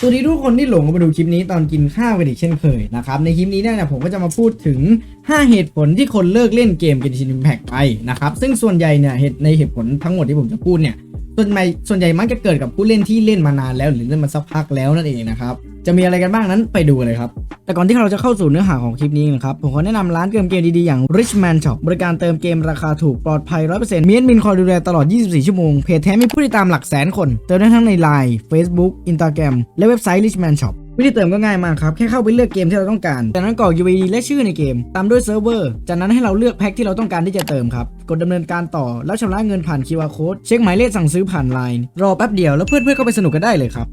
สวัสดีทุกคนที่หลงมาดูคลิปนี้ตอนกินข้าวกันอีกเช่นเคยนะครับในคลิปนี้เนี่ยผมก็จะมาพูดถึง 5 เหตุผลที่คนเลิกเล่นเกมเกมชินิมักไปนะครับซึ่งส่วนใหญ่เนี่ยเหตุในเหตุผลทั้งหมดที่ผมจะพูดเนี่ย ส่วนใหญ่ส่วนใหญ่มักจะเกิดกับผู้เล่นที่เล่นมานานแล้ว หรือเล่นมาสักพักแล้วนั่นเองนะครับจะมีอะไรกันบ้างนั้นไปดูเลยครับ แต่ก่อนที่เราจะเข้าสู่เนื้อหาของคลิปนี้นะครับ ผมขอแนะนำร้านเติมเกมดีๆ อย่าง Richman Shop บริการเติมเกมราคาถูกปลอดภัย 100%มีแอดมินคอยดูแลตลอด 24 ชั่วโมง เพจแท้มีผู้ติดตามหลักแสนคน เติมได้ทั้งใน Line Facebook Instagram และเว็บไซต์ Richman Shop วิธีเติมก็ง่ายมากครับ แค่เข้าไปเลือกเกมที่เราต้องการ จากนั้นกรอก UID และชื่อในเกม ตามด้วยเซิร์ฟเวอร์ จากนั้นให้เราเลือกแพ็คที่เราต้องการที่จะเติมครับ กดดำเนินการต่อ แล้วชำระเงินผ่าน QR Code เช็คหมายเลขสั่งซื้อผ่าน Line รอแป๊บเดียวแล้วเพื่อนๆก็ไปสนุกกันได้เลยครับ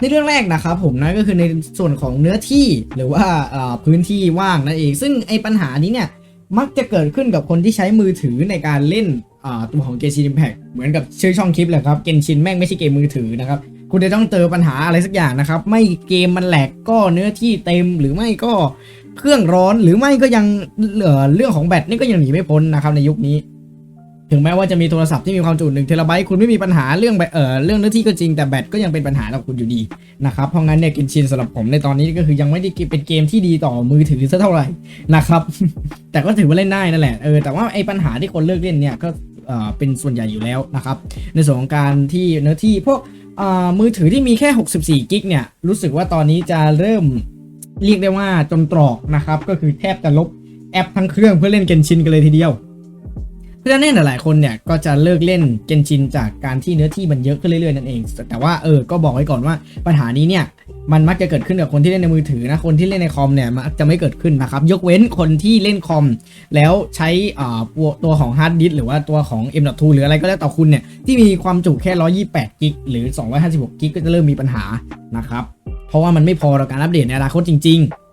ในเรื่องแรกนะครับผมนะก็คือในส่วนของเนื้อที่หรือว่าาพื้นที่ว่างนั่นเอง ซึ่งไอ้ปัญหานี้เนี่ยมักจะเกิดขึ้นกับคนที่ใช้มือถือในการเล่นตัวของ Genshin Impact เหมือนกับชื่อช่องคลิปแหละครับ Genshin แม่งไม่ใช่เกมมือถือนะครับ คุณจะต้องเจอปัญหาอะไรสักอย่างนะครับ ไม่เกมมันแหลกก็เนื้อที่เต็มหรือไม่ก็เครื่องร้อนหรือไม่ก็ยังเหลือเรื่องของแบตนี่ก็ยังหนีไม่พ้นนะครับในยุคนี้ ถึงแม้ว่าจะมีโทรศัพท์ที่มีความจุ1เทราไบต์คุณไม่มีปัญหาเรื่องเอ่อเรื่องเนื้อที่ก็จริงแต่แบตก็ยังเป็นปัญหากับคุณอยู่ดีนะครับเพราะงั้นเนี่ยกินชินสำหรับผมในตอนนี้ก็คือยังไม่ได้เป็นเกมที่ดีต่อมือถือซะเท่าไหร่นะครับ แต่ก็ถือว่าเล่นได้นั่นแหละเออแต่ว่าไอ้ปัญหาที่คนเลิกเล่นเนี่ยก็เออเป็นส่วนใหญ่อยู่แล้วนะครับ ในส่วนของการที่เนื้อที่พวก มือถือที่มีแค่ 64 กิกเนี่ย รู้สึกว่าตอนนี้จะเริ่มเรียกได้ว่าจนตรอกนะครับ ก็คือแทบจะลบแอปทั้งเครื่องเพื่อเล่นเกนชินกันเลยทีเดียว เพราะฉะนั้นหลายๆคนเนี่ยก็จะเลิกเล่นเกนชินจากการที่เนื้อที่มันเยอะขึ้นเรื่อยๆนั่นเอง แต่ว่าเออก็บอกไว้ก่อนว่าปัญหานี้เนี่ยมันมักจะเกิดขึ้นกับคนที่เล่นในมือถือนะคนที่เล่นในคอมเนี่ยมักจะไม่เกิดขึ้นนะครับยกเว้นคนที่เล่นคอม แล้วใช้อ่าตัวของฮาร์ดดิสก์หรือว่าตัวของ M.2 หรืออะไรก็แล้วแต่คุณเนี่ยที่มีความจุแค่ 128 กิกหรือ 256 กิกก็จะเริ่มมีปัญหานะครับเพราะว่ามันไม่พอต่อการอัปเดตในอนาคตจริง ๆ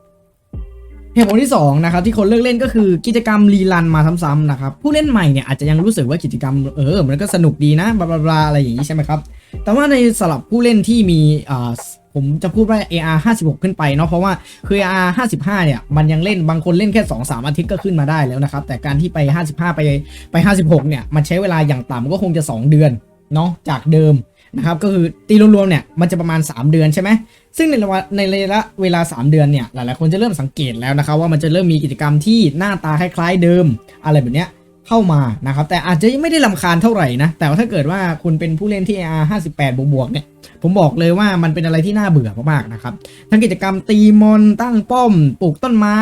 เหตุผลที่2นะครับที่คนเลิกเล่นก็คือกิจกรรมรีรันมาซ้ำๆนะครับผู้เล่นใหม่เนี่ยอาจจะยังรู้สึกว่ากิจกรรมเออมันก็สนุกดีนะบลาบลาบลาอะไรอย่างนี้ใช่ไหมครับแต่ว่าในสำหรับผู้เล่นที่มีอ่าผมจะพูดว่า AR 56 ขึ้นไปเนาะเพราะว่าคือ AR 55 เนี่ยมันยังเล่นบางคนเล่นแค่ 2-3 อาทิตย์ก็ขึ้นมาได้แล้วนะครับ แต่การที่ไป 55 ไปไป 56 เนี่ยมันใช้เวลาอย่างต่ำก็คงจะ 2 เดือนเนาะจากเดิม นะครับก็คือตีรวมๆเนี่ยมันจะประมาณ 3 เดือนใช่ไหมซึ่งในระยะในระยะเวลา 3 เดือนเนี่ยหลายๆคนจะเริ่มสังเกตแล้วนะครับว่ามันจะเริ่มมีกิจกรรมที่หน้าตาคล้ายๆเดิม อะไรแบบเนี้ยเข้ามานะครับแต่อาจจะยังไม่ได้ลำคาญเท่าไหร่นะแต่ว่าถ้าเกิดว่าคุณเป็นผู้เล่นที่ AR 58บวกๆเนี่ยผมบอกเลยว่ามันเป็นอะไรที่น่าเบื่อมากๆนะครับทั้งกิจกรรมตีมอนตั้งป้อมปลูกต้นไม้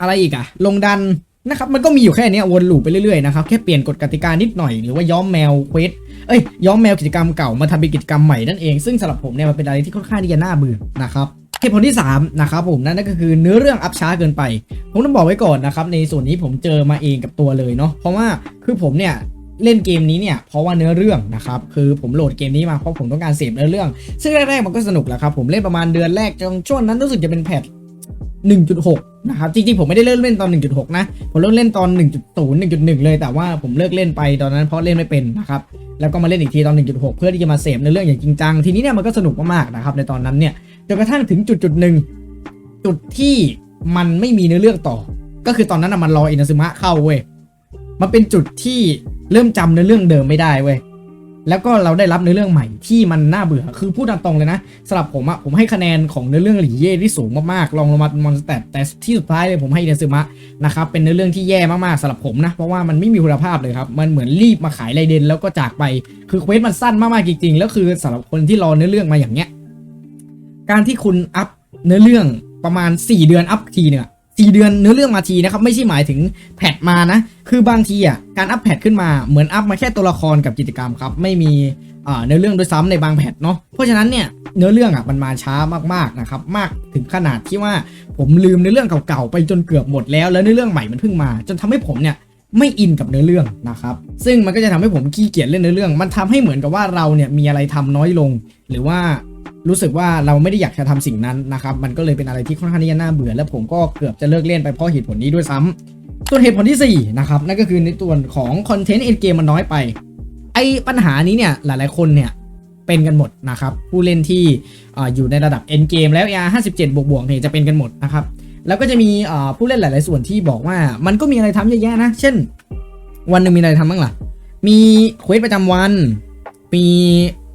อะไรอีกอะลงดัน นะครับมันก็มีอยู่แค่นี้วนลูปไปเรื่อยๆนะครับแค่เปลี่ยนกฎกติกานิดหน่อยหรือว่าย้อมแมวเควสเอ้ยย้อมแมวกิจกรรมเก่ามาทำเป็นกิจกรรมใหม่นั่นเองซึ่งสำหรับผมเนี่ยมันเป็นอะไรที่ค่อนข้างที่จะน่าเบื่อนะครับเหตุผลที่3นะครับผมนั่นก็คือเนื้อเรื่องอัพช้าเกินไป ผมต้องบอกไว้ก่อนนะครับในส่วนนี้ผมเจอมาเองกับตัวเลยเนาะเพราะว่าคือผมเนี่ยเล่นเกมนี้เนี่ยเพราะว่าเนื้อเรื่องนะครับคือผมโหลดเกมนี้มาเพราะผมต้องการเสพเนื้อเรื่อง ซึ่งแรกๆมันก็สนุกแหละครับผมเล่นประมาณเดือนแรกจนช่วงนั้นรู้สึกจะเป็นแพท 1.6 นะครับ จริงๆ ผมไม่ได้เริ่มเล่นตอน 1.6 นะ ผมเริ่มเล่นตอน 1.0 1.1 เลย แต่ว่าผมเลิกเล่นไปตอนนั้นเพราะเล่นไม่เป็นนะครับ แล้วก็มาเล่นอีกทีตอน 1.6 เพื่อที่จะมาเสพในเรื่องอย่างจริงจัง ทีนี้เนี่ยมันก็สนุกมากๆ นะครับ ในตอนนั้นเนี่ย จนกระทั่งถึงจุดจุดหนึ่งจุดที่มันไม่มีเนื้อเรื่องต่อ ก็คือตอนนั้นมันรออินาซึมะเข้าเว้ย มันเป็นจุดที่เริ่มจำเนื้อเรื่องเดิมไม่ได้เว้ย แล้วก็เราได้รับเนื้อเรื่องใหม่ที่มันน่าเบื่อ คือพูดตามตรงเลยนะสำหรับผมอะผมให้คะแนนของเนื้อเรื่องหลี่เย่ที่สูงมากๆ ลองลงมามอนสเตตแต่ที่สุดท้ายเลยผมให้เนซึมะนะครับ เป็นเนื้อเรื่องที่แย่มากๆสำหรับผมนะ เพราะว่ามันไม่มีคุณภาพเลยครับ มันเหมือนรีบมาขายไรเดนแล้วก็จากไป คือเควสมันสั้นมากๆจริงๆ แล้วคือสำหรับคนที่รอเนื้อเรื่องมาอย่างเนี้ย การที่คุณอัพเนื้อเรื่องประมาณ 4 เดือนอัพทีเนี่ย สี่เดือนเนื้อเรื่องมาทีนะครับไม่ใช่หมายถึงแพทมานะ คือบางทีอะการอัพแพทขึ้นมาเหมือนอัพมาแค่ตัวละครกับกิจกรรมครับ ไม่มีเนื้อเรื่องด้วยซ้ำในบางแพทเนาะเพราะฉะนั้นเนี่ยเนื้อเรื่องอะมันมาช้ามากๆนะครับมากถึงขนาดที่ว่าผมลืมเนื้อเรื่องเก่าๆไปจนเกือบหมดแล้วแล้วเนื้อเรื่องใหม่มันเพิ่งมา จนทำให้ผมเนี่ยไม่อินกับเนื้อเรื่องนะครับ ซึ่งมันก็จะทำให้ผมขี้เกียจเล่นเนื้อเรื่อง มันทำให้เหมือนกับว่าเราเนี่ยมีอะไรทำน้อยลง หรือว่า รู้สึกว่าเราไม่ได้อยากจะทำสิ่งนั้นนะครับมันก็เลยเป็นอะไรที่ค่อนข้างที่จะน่าเบื่อและผมก็เกือบจะเลิกเล่นไปเพราะเหตุผลนี้ด้วยซ้ำส่วนเหตุผลที่4นะครับนั่นก็คือในส่วนของคอนเทนต์เอ็นเกมมันน้อยไป ไอ้ปัญหานี้เนี่ยหลายๆคนเนี่ยเป็นกันหมดนะครับผู้เล่นที่ออยู่ในระดับเอ็นเกมแล้ว AR 57 บวกบวกเนี่ยจะเป็นกันหมดนะครับแล้วก็จะมีผู้เล่นหลาย ๆ ส่วนที่บอกว่ามันก็มีอะไรทำเยอะแยะนะ เช่น วันหนึ่งมีอะไรทำบ้างล่ะ มีเควสประจำวัน มี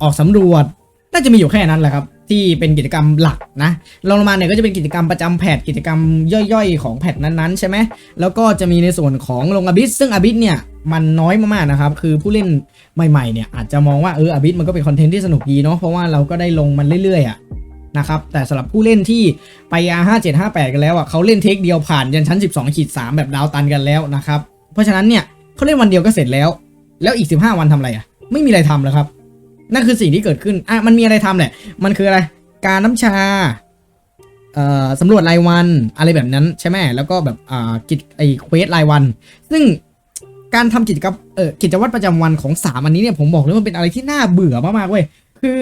ออกสำรวจ น่าจะมีอยู่แค่นั้นแหละครับ ที่เป็นกิจกรรมหลักนะรองลงมาเนี่ยก็จะเป็นกิจกรรมประจำแพทกิจกรรมย่อยๆ ของแพทนั้นๆใช่ไหมแล้วก็จะมีในส่วนของลงอบิสซึ่งอบิสเนี่ยมันน้อยมากๆนะครับ คือผู้เล่นใหม่ๆเนี่ยอาจจะมองว่าเอออบิสมันก็เป็นคอนเทนต์ที่สนุกดีเนาะเพราะว่าเราก็ได้ลงมันเรื่อยๆอะนะครับแต่สำหรับผู้เล่นที่ไป R5 7 5 8 กันแล้วอะเขาเล่นเทคเดียวผ่านยันชั้น 12ขีด3แบบดาวตันกันแล้วนะครับเพราะฉะนั้นเนี่ยเขาเล่นวันเดียวก็เสร็จแล้ว แล้วอีก 15 วันทำอะไรอะ ไม่มีอะไรทำแล้วครับ นั่นคือสิ่งที่เกิดขึ้นอะมันมีอะไรทำแหละ มันคืออะไร การน้ำชาเอ่อสำรวจรายวันอะไรแบบนั้นใช่ไหมแล้วก็แบบอ่ากิจไอเควสรายวัน ซึ่งการทำกิจกรรมเอ่อกิจวัตรประจำวันของสามอันนี้เนี่ยผมบอกเลยว่ามันเป็นอะไรที่น่าเบื่อมากๆเว้ยคือ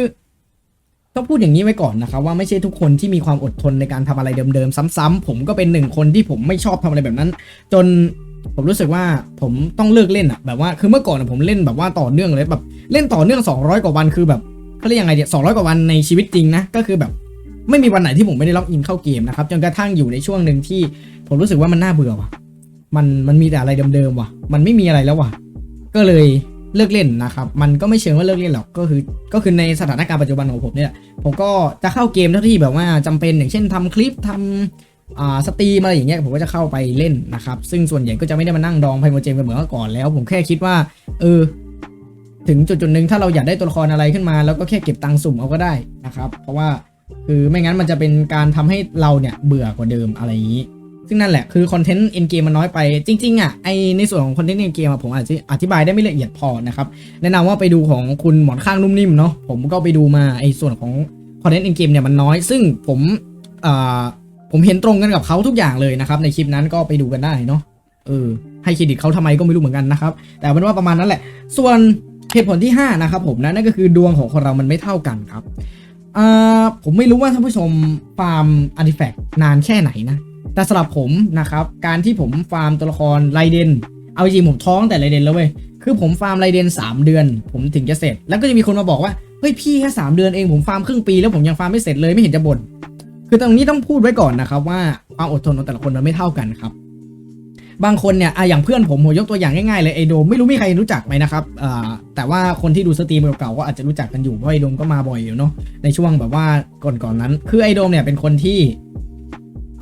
ต้องพูดอย่างนี้ไว้ก่อนนะครับว่าไม่ใช่ทุกคนที่มีความอดทนในการทำอะไรเดิมๆซ้ำๆผมก็เป็นหนึ่งคนที่ผมไม่ชอบทำอะไรแบบนั้น จน ผมรู้สึกว่าผมต้องเลิกเล่นอะแบบว่าคือเมื่อก่อนผมเล่นแบบว่าต่อเนื่องเลยแบบเล่นต่อเนื่อง 200 กว่าวันคือแบบเขาเรียกยังไงเนี่ย200กว่าวันในชีวิตจริงนะก็คือแบบไม่มีวันไหนที่ผมไม่ได้ล็อกอินเข้าเกมนะครับจนกระทั่งอยู่ในช่วงหนึ่งที่ผมรู้สึกว่ามันน่าเบื่อว่ะมันมันมีแต่อะไรเดิมๆว่ะ มันไม่มีอะไรแล้วว่ะ ก็เลยเลิกเล่นนะครับ มันก็ไม่เชิงว่าเลิกเล่นหรอกก็คือ ก็คือในสถานการณ์ปัจจุบันของผมเนี่ยผมก็จะเข้าเกมเท่าที่แบบว่าจำเป็นอย่างเช่นทำคลิปทำอ่า สตรีมอะไรอย่างเงี้ยผมก็จะเข้าไปเล่นนะครับ ซึ่งส่วนใหญ่ก็จะไม่ได้มานั่งดองไพโมเจมกันเหมือนเมื่อก่อนแล้ว ผมแค่คิดว่าเออถึงจุดจุดๆหนึ่งถ้าเราอยากได้ตัวละครอะไรขึ้นมาแล้วก็แค่เก็บตังค์สุ่มเอาก็ได้นะครับ เพราะว่าคือไม่งั้นมันจะเป็นการทำให้เราเนี่ยเบื่อกว่าเดิมอะไรอย่างนี้ ซึ่งนั่นแหละคือคอนเทนต์เอ็นเกมมันน้อยไปจริงๆอะไอในส่วนของคอนเทนต์เอ็นเกมผมอาจจะอธิบายได้ไม่ละเอียดพอนะครับแนะนำว่าไปดูของคุณหมอนข้างนุ่มนิ่มเนาะผมก็ไปดูมาไอส่วนของคอนเทนต์เอ็นเกมเนี่ยมันน้อย ซึ่งผมอ่า ผมเห็นตรงกันกับเขาทุกอย่างเลยนะครับ ในคลิปนั้นก็ไปดูกันได้เนาะเออให้เครดิตเขาทำไมก็ไม่รู้เหมือนกันนะครับ แต่เป็นว่าประมาณนั้นแหละ ส่วนเหตุผลที่ 5 นะครับผมนะนั่นก็คือดวงของคนเรามันไม่เท่ากันครับอ่าผมไม่รู้ว่าท่านผู้ชมฟาร์มอาร์ติแฟกต์นานแค่ไหนนะแต่สำหรับผมนะครับ การที่ผมฟาร์มตัวละครไรเดนเอาจริงผมท้องแต่ไรเดนแล้วเว้ยคือผมฟาร์มไรเดน3 เดือน ผมถึงจะเสร็จ แล้วก็จะมีคนมาบอกว่าเฮ้ยพี่แค่3เดือนเองผมฟาร์มครึ่งปีแล้วผมยังฟาร์มไม่เสร็จเลยไม่เห็นจะบ่น คือตรงนี้ต้องพูดไว้ก่อนนะครับว่าความอดทนของแต่ละคนมันไม่เท่ากันครับ บางคนเนี่ยอะอย่างเพื่อนผมผมยกตัวอย่างง่ายๆเลยไอโดมไม่รู้มีใครรู้จักไหมนะครับอ่าแต่ว่าคนที่ดูสตรีมเก่าๆก็อาจจะรู้จักกันอยู่เพราะไอโดมก็มาบ่อยอยู่เนาะในช่วงแบบว่าก่อนๆนั้น คือไอโดมเนี่ยเป็นคนที่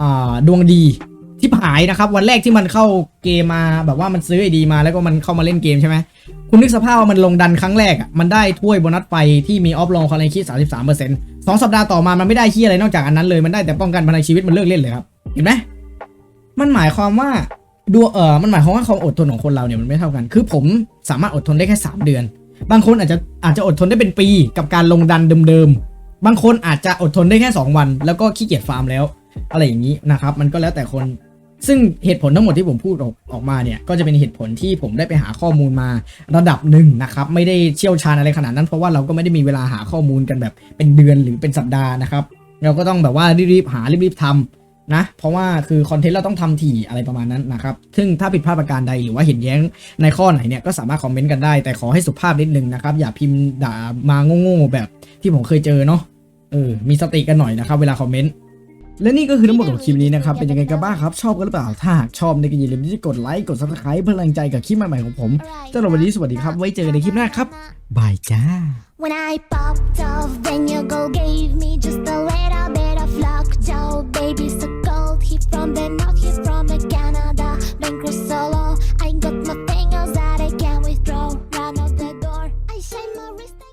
อ่าดวงดีที่หายนะครับ วันแรกที่มันเข้าเกมมาแบบว่ามันซื้อไอดีมาแล้วก็มันเข้ามาเล่นเกมใช่ไหม คุณนึกสภาพว่ามันลงดันครั้งแรกอะมันได้ถ้วยโบนัสไฟที่มีออฟลองคอลเนคีสามสิบสามเปอร์เซ็นต์สองสัปดาห์ต่อมามันไม่ได้ที่อะไรนอกจากอันนั้นเลยมันได้แต่ป้องกันพลังชีวิตมันเลิกเล่นเลยครับเห็นไหมมันหมายความว่าดูเออมันหมายความว่าความอดทนของคนเราเนี่ยมันไม่เท่ากัน คือผมสามารถอดทนได้แค่ 3 เดือน บางคนอาจจะอาจจะอดทนได้เป็นปี กับการลงดันเดิมๆ บางคนอาจจะอดทนได้แค่ 2 วัน แล้วก็ขี้เกียจฟาร์มแล้ว อะไรอย่างนี้นะครับ มันก็แล้วแต่คน ซึ่งเหตุผลทั้งหมดที่ผมพูดออกออกมาเนี่ยก็จะเป็นเหตุผลที่ผมได้ไปหาข้อมูลมาระดับหนึ่งนะครับไม่ได้เชี่ยวชาญอะไรขนาดนั้น เพราะว่าเราก็ไม่ได้มีเวลาหาข้อมูลกันแบบเป็นเดือนหรือเป็นสัปดาห์นะครับเราก็ต้องแบบว่ารีบๆหารีบๆทำนะเพราะว่าคือคอนเทนต์เราต้องทำถี่อะไรประมาณนั้นนะครับซึ่งถ้าผิดพลาดประการใดหรือว่าเห็นแย้งในข้อไหนเนี่ยก็สามารถคอมเมนต์กันได้แต่ขอให้สุภาพนิดนึงนะครับอย่าพิมพ์ด่ามาโง่ๆแบบที่ผมเคยเจอเนาะเออมีสติกันหน่อยนะครับเวลาคอมเมนต์ และนี่ก็คือทั้งหมดของคลิปนี้นะครับ เป็นยังไงกันบ้างครับ ชอบกันหรือเปล่า ถ้าชอบในก็อย่าลืมที่จะกดไลค์ กดซับสไครป์เพื่อแรงใจกับคลิปใหม่ๆของผมสำหรับวันนี้สวัสดีครับ ไว้เจอกันในคลิปหน้าครับ บายจ้า When I popped off then your girl gave me just a little bit of luck Joe baby so cold he from the north he from the Canada been crossed all